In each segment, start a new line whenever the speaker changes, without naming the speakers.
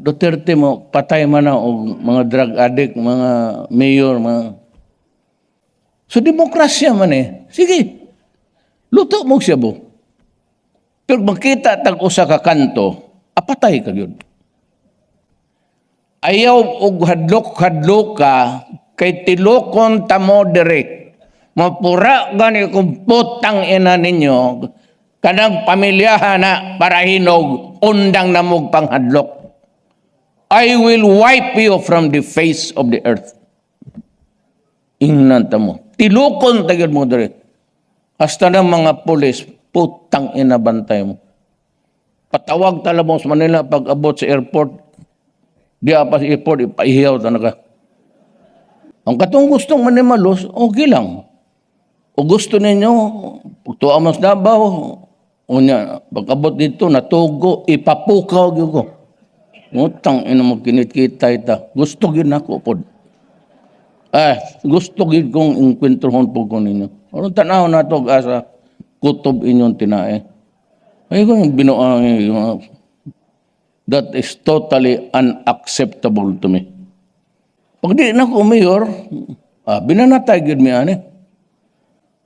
Duterte mo, patay man na og mga drug addict, mga mayor, mga... So, demokrasya man eh. Sige, luto mo siya bo. Pero makita tag usa ka kanto, apatay ka yun. Ayaw og hadlok-hadlok ka, kay tilokon ta mo direk. Mapura gani kung putang ina ninyo, kanang pamilyahan na para hinog, undang na mong panghadlok. I will wipe you from the face of the earth. Ingnan ta mo. Tilukon tagid mo dire. Hasta ng mga pulis, putang ina bantay mo. Patawag tala mo sa Manila pag abot sa airport. Di apa sa airport, ipaihiyaw talaga. Ang katong gustong manimalos, okay lang. O gusto ninyo, pagtuwa mo sa Davao, o niya, pag abot dito, natugo, ipapukaw gyud ko. Utang ina mo kinikita ita. Gusto gid nako pod. Ah, gusto gid kong inkwentrohon po ko ninyo. Ano tanaw na to asa kutob inyong tinae. Ay ko yung binuang yung that is totally unacceptable to me. Pag di na ko mayor, ah, binanatay gid mi ani.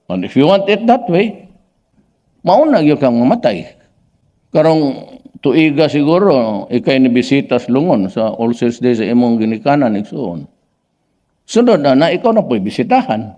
And if you want it that way, mauna gyud kang mamatay. Karong tuiga siguro, ikay ni bisitas lungon sa All Souls Day sa imong ginikanan, igsuon. Sunod na, na ikaw na po'y bisitahan.